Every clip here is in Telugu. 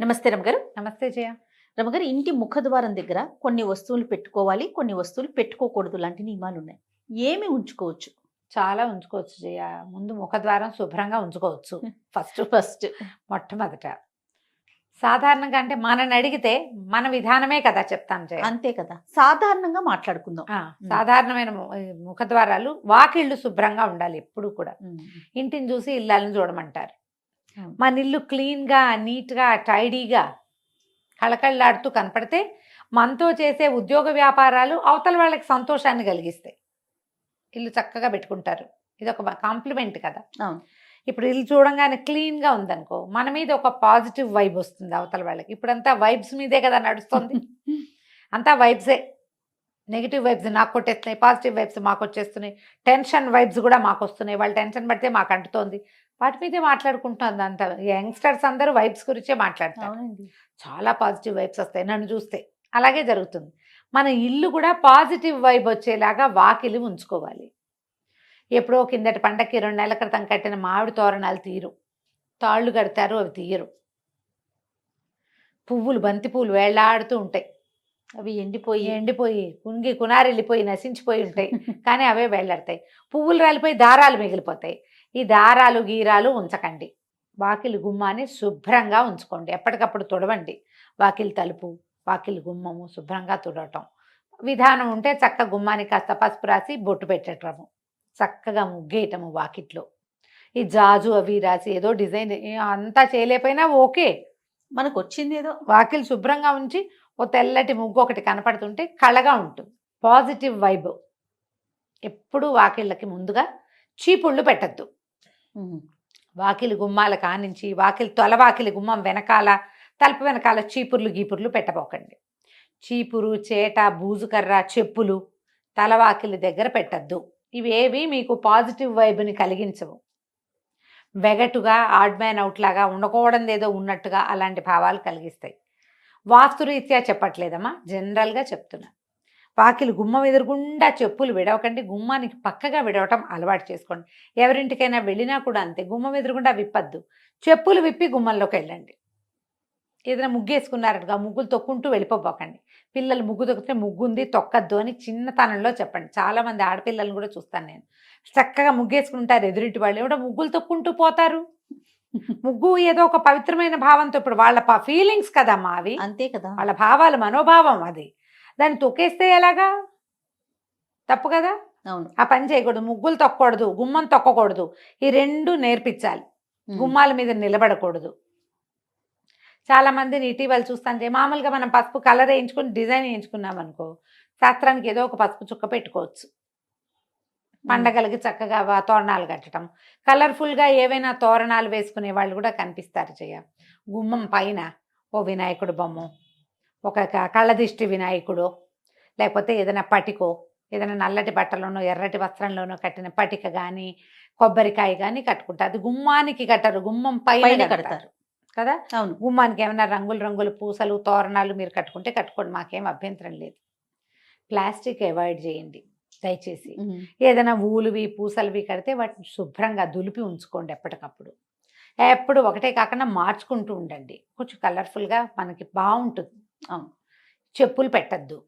నమస్తే రమగారు. నమస్తే జయ. రమగారు ఇంటి ముఖద్వారం దగ్గర కొన్ని వస్తువులు పెట్టుకోవాలి కొన్ని వస్తువులు పెట్టుకోకూడదు లాంటి నియమాలు ఉన్నాయి. ఏమి ఉంచుకోవచ్చు? చాలా ఉంచుకోవచ్చు జయ. ముందు ముఖద్వారం శుభ్రంగా ఉంచుకోవచ్చు. First first. మొట్టమొదట. సాధారణంగా అంటే మనని అడిగితే మన విధానమే కదా చెప్తాను జయ. అంతే కదా. సాధారణంగా మాట్లాడుకుందాం. సాధారణమైన ముఖద్వారాలు వాకిళ్ళు శుభ్రంగా ఉండాలి ఎప్పుడు కూడా. ఇంటిని చూసి ఇళ్ళని చూడమంటారు. మన ఇల్లు క్లీన్గా నీట్గా టైడీగా కళకళలాడుతూ కనపడితే మనతో చేసే ఉద్యోగ వ్యాపారాలు అవతల వాళ్ళకి సంతోషాన్ని కలిగిస్తాయి. ఇల్లు చక్కగా పెట్టుకుంటారు. ఇది ఒక కాంప్లిమెంట్ కదా. ఇప్పుడు ఇల్లు చూడంగానే క్లీన్గా ఉందనుకో మన మీద ఒక పాజిటివ్ వైబ్ వస్తుంది అవతల వాళ్ళకి. ఇప్పుడంతా వైబ్స్ మీదే కదా నడుస్తుంది. అంతా వైబ్సే. నెగిటివ్ వైబ్స్ నాకు కొట్టేస్తున్నాయి పాజిటివ్ వైబ్స్ మాకు వచ్చేస్తున్నాయి. టెన్షన్ వైబ్స్ కూడా మాకు వస్తున్నాయి. వాళ్ళు టెన్షన్ పడితే మాకు అంటుతోంది. వాటి మీదే మాట్లాడుకుంటుంది అంత. యంగ్స్టర్స్ అందరూ వైబ్స్ గురించే మాట్లాడతారు. చాలా పాజిటివ్ వైబ్స్ వస్తాయి నన్ను చూస్తే. అలాగే జరుగుతుంది. మన ఇల్లు కూడా పాజిటివ్ వైబ్ వచ్చేలాగా వాకిలి ఉంచుకోవాలి. ఎప్పుడో కిందటి పండక్కి రెండు నెలల క్రితం కట్టిన మామిడి తోరణాలు తీరు. తాళ్ళు కడతారు అవి తీయరు. పువ్వులు బంతి పువ్వులు వేళ్ళాడుతూ ఉంటాయి. అవి ఎండిపోయి ఎండిపోయి కుంగి కునారెళ్ళిపోయి నశించిపోయి ఉంటాయి. కానీ అవే వేళ్ళాడతాయి. పువ్వులు రాలిపోయి దారాలు మిగిలిపోతాయి. ఈ దారాలు గీరాలు ఉంచకండి. వాకిలి గుమ్మాన్ని శుభ్రంగా ఉంచుకోండి. ఎప్పటికప్పుడు తుడవండి. వాకిలి తలుపు వాకిలి గుమ్మము శుభ్రంగా తుడవటం. విధానం ఉంటే చక్క గుమ్మానికి కాస్త పసుపు రాసి బొట్టు పెట్టటము చక్కగా ముగ్గేయటము వాకిట్లో. ఈ జాజు అవి రాసి ఏదో డిజైన్ అంతా చేయలేకపోయినా ఓకే. మనకు వచ్చింది ఏదో వాకిలి శుభ్రంగా ఉంచి ఓ తెల్లటి ముగ్గు ఒకటి కనపడుతుంటే కళగా ఉంటుంది. Positive vibe. ఎప్పుడు వాకిళ్ళకి ముందుగా చీపుళ్ళు పెట్టద్దు. వాకిలి గుమ్మాల కానించి వాకిలి తొలవాకిలి గుమ్మం వెనకాల తలుపు వెనకాల చీపుర్లు గీపుర్లు పెట్టబోకండి. చీపురు చేట బూజుకర్ర చెప్పులు తలవాకిలి దగ్గర పెట్టద్దు. ఇవేవి మీకు పాజిటివ్ వైబ్ని కలిగించవు. వెగటుగా ఆడ్ మ్యాన్ అవుట్ లాగా ఉండకూడదు ఏదో ఉన్నట్టుగా అలాంటి భావాలు కలిగిస్తాయి. వాస్తురీత్యా చెప్పట్లేదమ్మా జనరల్గా చెప్తున్నా. వాకిలి గుమ్మం ఎదురుగుండా చెప్పులు విడవకండి. గుమ్మానికి పక్కగా విడవటం అలవాటు చేసుకోండి. ఎవరింటికైనా వెళ్ళినా కూడా అంతే గుమ్మం ఎదురుగుండా విప్పద్దు. చెప్పులు విప్పి గుమ్మంలోకి వెళ్ళండి. ఏదైనా ముగ్గేసుకున్నారటుగా ముగ్గులు తొక్కుంటూ వెళ్ళిపోబోకండి పిల్లలు ముగ్గు తొక్కితే ముగ్గు ఉంది తొక్కద్దు అని చిన్నతనంలో చెప్పండి. చాలామంది ఆడపిల్లలను కూడా చూస్తాను నేను. చక్కగా ముగ్గేసుకుంటారు ఎదురింటి వాళ్ళు. ఏమిటో ముగ్గులు తొక్కుంటూ పోతారు. ముగ్గు ఏదో ఒక పవిత్రమైన భావంతో ఇప్పుడు వాళ్ళ ఫీలింగ్స్ కదమ్మా అవి అంతే కదా. వాళ్ళ భావాలు మనోభావం అది. దాన్ని తొక్కేస్తే ఎలాగా? తప్పు కదా? అవును. ఆ పని చేయకూడదు ముగ్గులు తొక్కకూడదు గుమ్మం తొక్కకూడదు ఈ రెండు నేర్పించాలి. గుమ్మాల మీద నిలబడకూడదు. చాలా మందిని ఇటీవల చూస్తాంటే మామూలుగా మనం పసుపు కలర్ వేయించుకుని డిజైన్ వేయించుకున్నాం అనుకో శాస్త్రానికి ఏదో ఒక పసుపు చుక్క పెట్టుకోవచ్చు. పండగలకి చక్కగా తోరణాలు కట్టడం. కలర్ఫుల్గా ఏవైనా తోరణాలు వేసుకునే వాళ్ళు కూడా కనిపిస్తారు చెయ్య గుమ్మం పైన ఓ వినాయకుడు బొమ్మ. ఒక కళ్ళదిష్టి వినాయకుడు లేకపోతే ఏదైనా పటికో ఏదైనా నల్లటి బట్టలోనో ఎర్రటి వస్త్రంలోనో కట్టిన పటిక కానీ కొబ్బరికాయ కానీ కట్టుకుంటారు అది గుమ్మానికి కట్టరు గుమ్మం పైన కడతారు. కదా? అవును. గుమ్మానికి ఏమైనా రంగులు రంగులు పూసలు తోరణాలు మీరు కట్టుకుంటే కట్టుకోండి మాకేం అభ్యంతరం లేదు. ప్లాస్టిక్ అవాయిడ్ చేయండి దయచేసి. ఏదైనా ఊలువి పూసలువి కడితే వాటిని శుభ్రంగా దులిపి ఉంచుకోండి ఎప్పటికప్పుడు. ఎప్పుడు ఒకటే కాకుండా మార్చుకుంటూ ఉండండి. కొంచెం కలర్ఫుల్గా మనకి బాగుంటుంది. అవును. చెప్పులు పెట్టద్దు.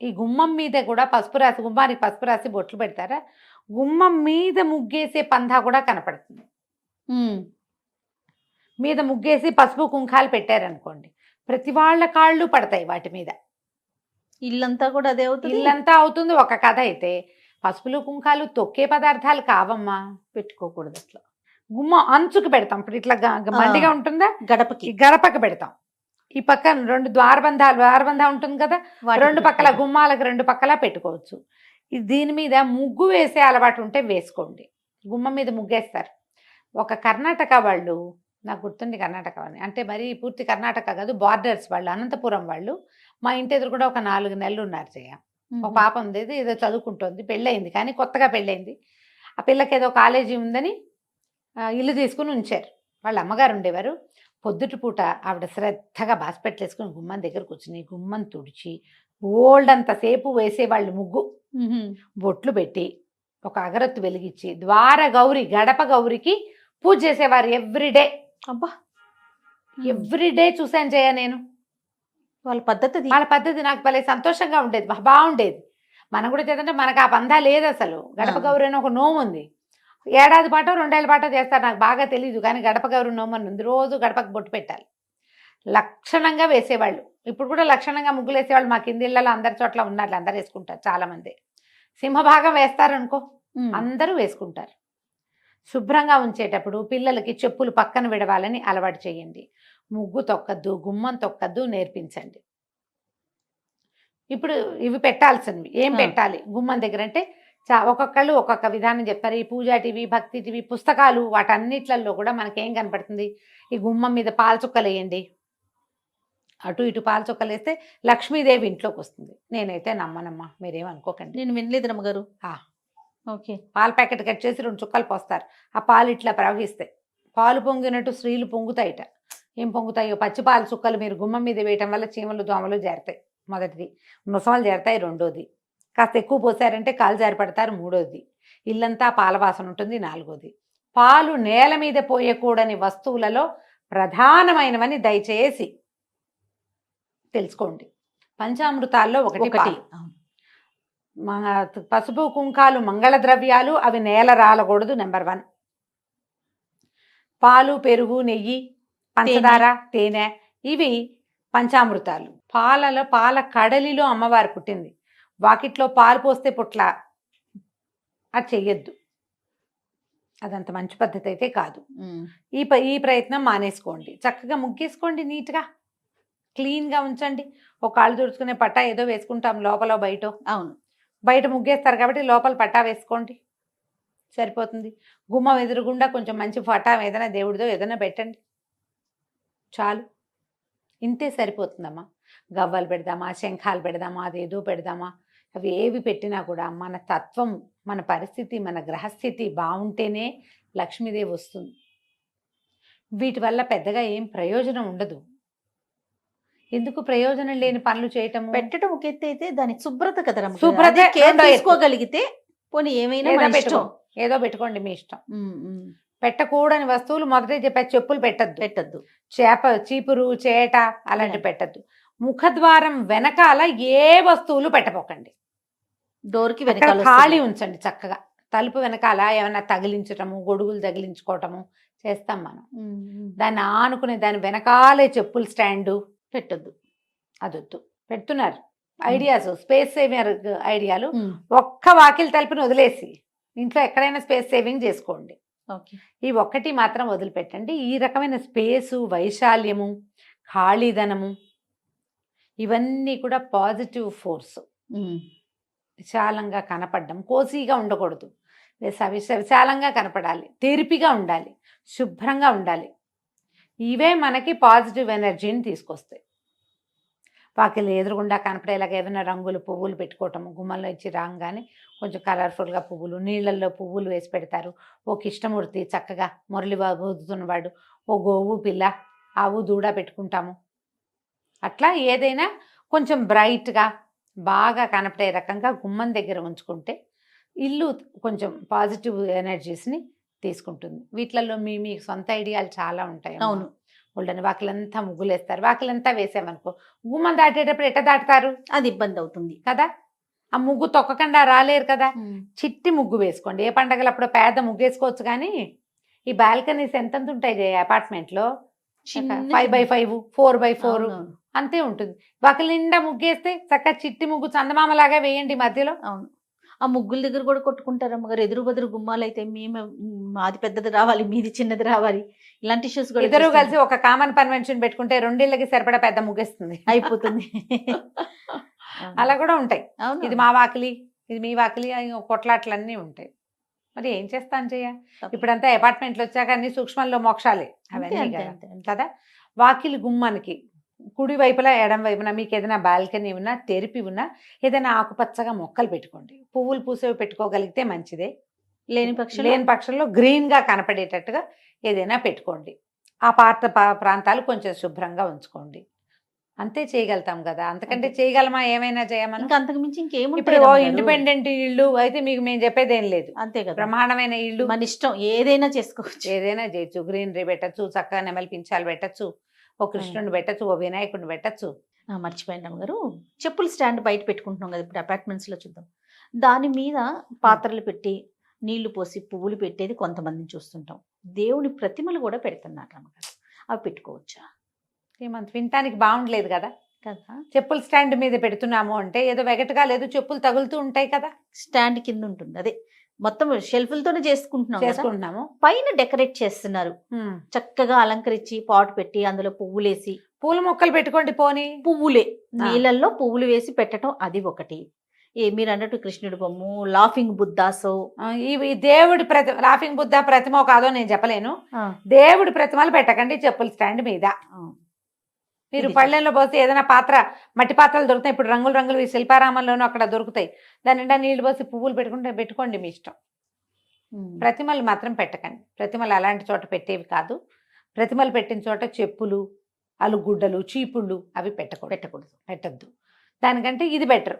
ఈ గుమ్మం మీద కూడా పసుపు రాసి గుమ్మానికి పసుపు రాసి బొట్లు పెడతారా? గుమ్మం మీద ముగ్గేసే పందా కూడా కనపడుతుంది. మీద ముగ్గేసి పసుపు కుంకాలు పెట్టారనుకోండి ప్రతి వాళ్ళ కాళ్ళు పడతాయి వాటి మీద. ఇల్లంతా కూడా అదే అవుతుంది? ఇల్లంతా అవుతుంది. ఒక కథ అయితే పసుపులు కుంకాలు తొక్కే పదార్థాలు కావమ్మా పెట్టుకోకూడదు అట్లా. గుమ్మ అంచుకు పెడతాం. ఇప్పుడు ఇట్లా మండిగా ఉంటుందా? గడపకి. గడపకి పెడతాం. ఈ పక్కన రెండు ద్వారబంధాలు ద్వారబంధం ఉంటుంది కదా? రెండు పక్కల. గుమ్మాలకు రెండు పక్కల పెట్టుకోవచ్చు. దీని మీద ముగ్గు వేసే అలవాటు ఉంటే వేసుకోండి. గుమ్మం మీద ముగ్గేస్తారు. ఒక కర్ణాటక వాళ్ళు నాకు గుర్తుంది కర్ణాటక అని. అంటే మరి పూర్తి కర్ణాటక కాదు బార్డర్స్ వాళ్ళు అనంతపురం వాళ్ళు మా ఇంటి ఎదురు కూడా ఒక నాలుగు నెలలు ఉన్నారు ఉమ్. ఒక పాప ఉంది ఏదో చదువుకుంటుంది పెళ్ళయింది కానీ కొత్తగా పెళ్ళయింది. ఆ పిల్లకి ఏదో కాలేజీ ఉందని ఇల్లు తీసుకుని ఉంచారు. వాళ్ళ అమ్మగారు ఉండేవారు. పొద్దుటి పూట ఆవిడ శ్రద్ధగా బాస్పెట్లు వేసుకుని గుమ్మం దగ్గర కూర్చుని గుమ్మం తుడిచి ఓల్డ్ అంతసేపు వేసేవాళ్ళు ముగ్గు. బొట్లు పెట్టి ఒక అగరత్తు వెలిగించి ద్వార గౌరి గడప గౌరికి పూజ చేసేవారు ఎవ్రీడే అబ్బా ఎవ్రీ డే చూసాను జయ నేను వాళ్ళ పద్ధతి. వాళ్ళ పద్ధతి నాకు భలే సంతోషంగా ఉండేది బాగుండేది మనం కూడా చేద్దంటే మనకు ఆ పందా లేదు అసలు గడప. గౌరి అని ఒక నోము ఉంది ఏడాది పాటో రెండేళ్ళ పాటో చేస్తారు. నాకు బాగా తెలియదు కానీ గడప గౌరి నోము అని ఉంది రోజు గడపకు బొట్టు పెట్టాలి. లక్షణంగా వేసేవాళ్ళు. ఇప్పుడు కూడా లక్షణంగా ముగ్గులు వేసేవాళ్ళు మా కింది ఇళ్ళలో అందరి చోట్ల ఉన్నారు అందరు వేసుకుంటారు చాలా మంది సింహభాగం వేస్తారు అనుకో ఉమ్. అందరూ వేసుకుంటారు. శుభ్రంగా ఉంచేటప్పుడు పిల్లలకి చెప్పులు పక్కన విడవాలని అలవాటు చేయండి. ముగ్గు తొక్కద్దు గుమ్మం తొక్కద్దు నేర్పించండి. ఇప్పుడు ఇవి పెట్టాల్సినవి. ఏం. పెట్టాలి? గుమ్మం దగ్గర అంటే చా- ఒక్కొక్కళ్ళు ఒక్కొక్క విధానం చెప్తారు ఈ పూజా టీవీ భక్తి టీవీ పుస్తకాలు వాటన్నిట్లలో కూడా మనకేం కనపడుతుంది? ఈ గుమ్మం మీద పాల చుక్కలు వేయండి అటు ఇటు పాల చుక్కలు వేస్తే లక్ష్మీదేవి ఇంట్లోకి వస్తుంది నేనైతే నమ్మనమ్మా మీరేం అనుకోకండి. నేను వినలేదు రమ్మగారు. ఆ. ఓకే. పాల ప్యాకెట్ కట్ చేసి రెండు చుక్కలు పోస్తారు. ఆ పాలు ఇట్లా ప్రవహిస్తాయి. పాలు పొంగినట్టు స్త్రీలు పొంగుతాయిట. ఏం పొంగుతాయో? పచ్చి పాలు చుక్కలు మీరు గుమ్మం మీద వేయటం వల్ల చీమలు దోమలు చేరతాయి మొదటిది. ముసమలు చేరతాయి రెండోది. కాస్త ఎక్కువ పోసారంటే కాలు జారిపడతారు మూడోది. ఇల్లంతా పాల వాసన ఉంటుంది నాలుగోది. పాలు నేల మీద పోయకూడని వస్తువులలో ప్రధానమైనవని దయచేసి తెలుసుకోండి. పంచామృతాల్లో ఒకటి ఒకటి పసుపు కుంకాలు మంగళ ద్రవ్యాలు అవి నేల రాలకూడదు నెంబర్ వన్. పాలు పెరుగు నెయ్యి పంచదార తేనె ఇవి పంచామృతాలు. పాలలో పాల కడలిలో అమ్మవారు పుట్టింది. వాకిట్లో పాలు పోస్తే పుట్ల. అది చెయ్యొద్దు. అదంత మంచి పద్ధతి అయితే కాదు. ఈ ప- ఈ ప్రయత్నం మానేసుకోండి. చక్కగా ముగ్గేసుకోండి నీట్గా. క్లీన్గా ఉంచండి. ఒక కాళ్ళు తుడుచుకునే పట్టా ఏదో వేసుకుంటాం లోపల బయట. అవును. బయట ముగ్గేస్తారు కాబట్టి లోపల పట్టా వేసుకోండి. సరిపోతుంది. గుమ్మం ఎదురుగుండా కొంచెం మంచి పట్టా ఏదైనా దేవుడిదో ఏదైనా పెట్టండి. చాలు. ఇంతే సరిపోతుందమ్మా. గవ్వలు పెడదామా శంఖాలు పెడదామా అదేదో పెడదామా. అవి ఏవి పెట్టినా కూడా మన తత్వం మన పరిస్థితి మన గ్రహస్థితి బాగుంటేనే లక్ష్మీదేవి వస్తుంది. వీటి వల్ల పెద్దగా ఏం ప్రయోజనం ఉండదు. ఎందుకు ప్రయోజనం లేని పనులు చేయటము? పెట్టడం ఒక ఎత్తు అయితే దాని శుభ్రత కదా. శుభ్రత. తీసుకోగలిగితే పోనీ ఏమైనా ఏదో పెట్టుకో పెట్టుకోండి మీ ఇష్టం. పెట్టకూడని వస్తువులు మొదటే చెప్పా చెప్పులు పెట్టద్దు. పెట్టద్దు. చేప చీపురు చేట అలాంటి అలాంటి. పెట్టద్దు. ముఖద్వారం వెనకాల ఏ వస్తువులు పెట్టపోకండి డోర్కి అక్కడ వెనకాల ఖాళీ. ఉంచండి చక్కగా. తలుపు వెనకాల ఏమైనా తగిలించటము గొడుగులు తగిలించుకోవటము చేస్తాం మనం. దాన్ని ఆనుకునే దాని వెనకాలే చెప్పులు స్టాండు పెట్టద్దు. అదొద్దు. పెడుతున్నారు. ఐడియాస్ స్పేస్ సేవియర్ ఐడియాలు. ఒక్క వాకిలి తలుపుని వదిలేసి ఇంట్లో ఎక్కడైనా స్పేస్ సేవింగ్ చేసుకోండి. ఓకే. ఈ ఒక్కటి మాత్రం వదిలిపెట్టండి. ఈ రకమైన స్పేసు వైశాల్యము ఖాళీదనము ఇవన్నీ కూడా పాజిటివ్ ఫోర్స్. విశాలంగా కనపడడం కోసీగా ఉండకూడదు. విశ- విశ- విశాలంగా కనపడాలి తెరిపిగా ఉండాలి శుభ్రంగా ఉండాలి. ఇవే మనకి పాజిటివ్ ఎనర్జీని తీసుకొస్తాయి. వాకిలి ఎదురుగుండా కనపడేలాగా ఏదైనా రంగులు పువ్వులు పెట్టుకోవటము గుమ్మంలో ఇచ్చి రాగానే కొంచెం కలర్ఫుల్గా పువ్వులు నీళ్ళల్లో పువ్వులు వేసి పెడతారు. ఓ కృష్ణమూర్తి చక్కగా మురళి ఊదుతున్నవాడు ఓ గోవు పిల్ల ఆవు దూడ పెట్టుకుంటాము. అట్లా ఏదైనా కొంచెం బ్రైట్గా బాగా కనపడే రకంగా గుమ్మం దగ్గర ఉంచుకుంటే ఇల్లు కొంచెం పాజిటివ్ ఎనర్జీస్ని తీసుకుంటుంది. వీటిలలో మీ మీ సొంత ఐడియాలు చాలా ఉంటాయి. అవును. వాళ్ళని వాకిలంతా ముగ్గులేస్తారు. వాకిలంతా వేసామనుకో గుమ్మం దాటేటప్పుడు ఎట్ట దాటుతారు? అది ఇబ్బంది అవుతుంది. కదా? ఆ ముగ్గు తొక్కకుండా రాలేరు కదా? చిట్టి ముగ్గు వేసుకోండి. ఏ పండగలప్పుడు పెద్ద ముగ్గు వేసుకోవచ్చు కానీ ఈ బాల్కనీస్ ఎంతెంత ఉంటాయి అపార్ట్మెంట్లో? Five by five four by four. అంతే ఉంటుంది. వాకిలి నిండా ముగ్గేస్తే చక్కగా చిట్టి ముగ్గు చందమామలాగా వేయండి మధ్యలో. అవును. ఆ ముగ్గుల దగ్గర కూడా కొట్టుకుంటారు అమ్మగారు. ఎదురు బదురు గుమ్మాలు అయితే మేము మాది పెద్దది రావాలి మీది చిన్నది రావాలి. ఇలాంటి ఇష్యూస్ కూడా ఇద్దరు. కలిసి ఒక కామన్ కన్వెన్షన్ పెట్టుకుంటే రెండేళ్ళకి సరిపడా పెద్ద ముగ్గేస్తుంది. అయిపోతుంది. అలా కూడా ఉంటాయి. అవును. ఇది మా వాకిలి ఇది మీ వాకిలి కొట్లాట్లన్నీ ఉంటాయి. మరి ఏం చేస్తాను చెయ్య ఇప్పుడంతా అపార్ట్మెంట్లు వచ్చాక అన్ని సూక్ష్మంలో మోక్షాలే. అవన్నీ. కదా? వాకిలి గుమ్మానికి కుడి వైపులా ఎడం వైపున మీకు ఏదైనా బాల్కనీ ఉన్నా తెరిపి ఉన్నా ఏదైనా ఆకుపచ్చగా మొక్కలు పెట్టుకోండి. పువ్వులు పూసేవి పెట్టుకోగలిగితే మంచిదే. లేని పక్షంలో? లేని పక్షంలో గ్రీన్గా కనపడేటట్టుగా ఏదైనా పెట్టుకోండి. ఆ పాత ప్రాంతాలు కొంచెం శుభ్రంగా ఉంచుకోండి. అంతే చేయగలుగుతాం కదా. అంతకంటే అంతే. చేయగలమా? ఏమైనా చేయమని? ఇంకా అంతకు మించి ఇంకేముంటాయి ఇప్పుడు? ఇండిపెండెంట్ ఇల్లు అయితే మీకు మేము చెప్పేది ఏం లేదు. అంతే కదా. బ్రహ్మాండమైన ఇల్లు. మన ఇష్టం ఏదైనా చేసుకోవచ్చు. ఏదైనా చేయొచ్చు. గ్రీనరీ పెట్టచ్చు చక్కగా నెమలి పించాలు పెట్టచ్చు. ఓ కృష్ణుడిని పెట్టచ్చు ఓ వినాయకుడిని పెట్టచ్చు. మర్చిపోయాను అమ్మగారు చెప్పుల స్టాండ్ బయట పెట్టుకుంటున్నాం కదా ఇప్పుడు apartments లో చూద్దాం. దాని మీద పాత్రలు పెట్టి నీళ్ళు పోసి పువ్వులు పెట్టేది కొంతమందిని చూస్తుంటాం. దేవుని ప్రతిమలు కూడా పెడుతున్నారు అమ్మగారు. అవి పెట్టుకోవచ్చా? ఏమంత వినటానికి బాగుండలేదు కదా? కదా? చెప్పుల స్టాండ్ మీద పెడుతున్నాము అంటే ఏదో వెగటగా లేదు చెప్పులు తగులుతూ ఉంటాయి కదా? స్టాండ్ కింద ఉంటుంది. అదే మొత్తం షెల్ఫ్లతోనే చేసుకుంటున్నాం చేసుకుంటున్నాము. పైన డెకరేట్ చేస్తున్నారు. చక్కగా అలంకరించి పాట్ పెట్టి అందులో పువ్వులేసి. పూల మొక్కలు పెట్టుకోండి పోని. పువ్వులే. నీళ్ళల్లో పువ్వులు వేసి పెట్టడం అది ఒకటి. ఏ మీరు అన్నట్టు కృష్ణుడి బొమ్మ లాఫింగ్ బుద్ధాసో ఇవి దేవుడి ప్రతి లాఫింగ్ బుద్ధ ప్రతిమ కాదో నేను చెప్పలేను. దేవుడి ప్రతిమలు పెట్టకండి చెప్పుల స్టాండ్ మీద. మీరు పళ్ళెంలో పోస్తే ఏదైనా పాత్ర మట్టి పాత్రలు దొరుకుతాయి. ఇప్పుడు రంగులు రంగులు ఈ శిల్పారామంలోనూ అక్కడ దొరుకుతాయి. దాని నిండా నీళ్ళు పోసి పువ్వులు పెట్టుకుంటే పెట్టుకోండి మీ ఇష్టం. ప్రతిమలు మాత్రం పెట్టకండి. ప్రతిమలు అలాంటి చోట పెట్టేవి కాదు. ప్రతిమలు పెట్టిన చోట చెప్పులు అలుగుడ్డలు చీపుళ్ళు అవి పెట్టకూడదు. పెట్టకూడదు. పెట్టద్దు. దానికంటే ఇది బెటర్.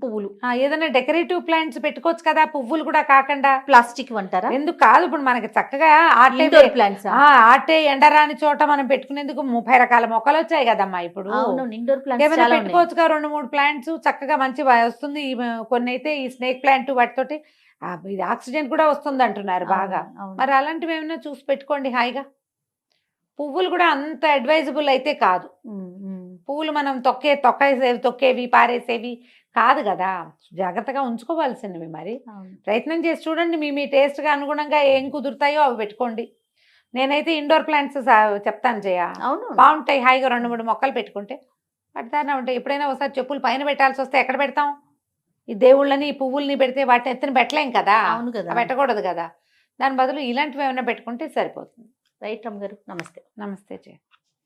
పువ్వులు. ఏదైనా డెకరేటివ్ ప్లాంట్స్ పెట్టుకోవచ్చు కదా పువ్వులు కూడా కాకుండా. ప్లాస్టిక్ అంటారా ఎందుకు కాదు ఇప్పుడు మనకి చక్కగా ఆటే ప్లాంట్స్ ఆటే ఎండరాని చోట మనం పెట్టుకునేందుకు ముప్పై రకాల మొక్కలు వచ్చాయి కదమ్మా ఇప్పుడు. ఇండోర్ ప్లాంట్స్ ఏమైనా ఉన్నాయి. పెట్టుకోవచ్చుగా రెండు మూడు ప్లాంట్స్ చక్కగా మంచి వస్తుంది కొన్ని అయితే ఈ స్నేక్ ప్లాంట్ వాటితోటి. ఇది ఆక్సిజన్ కూడా వస్తుంది అంటున్నారు బాగా. మరి అలాంటివి ఏమైనా చూసి పెట్టుకోండి హాయిగా. పువ్వులు కూడా అంత అడ్వైజబుల్ అయితే కాదు. పువ్వులు మనం తొక్కే తొక్కేసేవి తొక్కేవి పారేసేవి కాదు కదా. జాగ్రత్తగా ఉంచుకోవాల్సినవి మరి. ప్రయత్నం చేసి చూడండి మీ మీ టేస్ట్గా అనుగుణంగా ఏం కుదురుతాయో అవి పెట్టుకోండి. నేనైతే ఇండోర్ ప్లాంట్స్ చెప్తాను జయ. అవును. బాగుంటాయి హాయిగా రెండు మూడు మొక్కలు పెట్టుకుంటే. పడతానే ఉంటాయి ఎప్పుడైనా ఒకసారి చెప్పులు పైన పెట్టాల్సి వస్తే ఎక్కడ పెడతాం? ఈ దేవుళ్ళని ఈ పువ్వుల్ని పెడితే వాటిని ఎత్తున పెట్టలేం కదా. అవును కదా. పెట్టకూడదు కదా. దాని బదులు ఇలాంటివి ఏమైనా పెట్టుకుంటే సరిపోతుంది. రైట్ రమ్ గారు నమస్తే. నమస్తే జయ.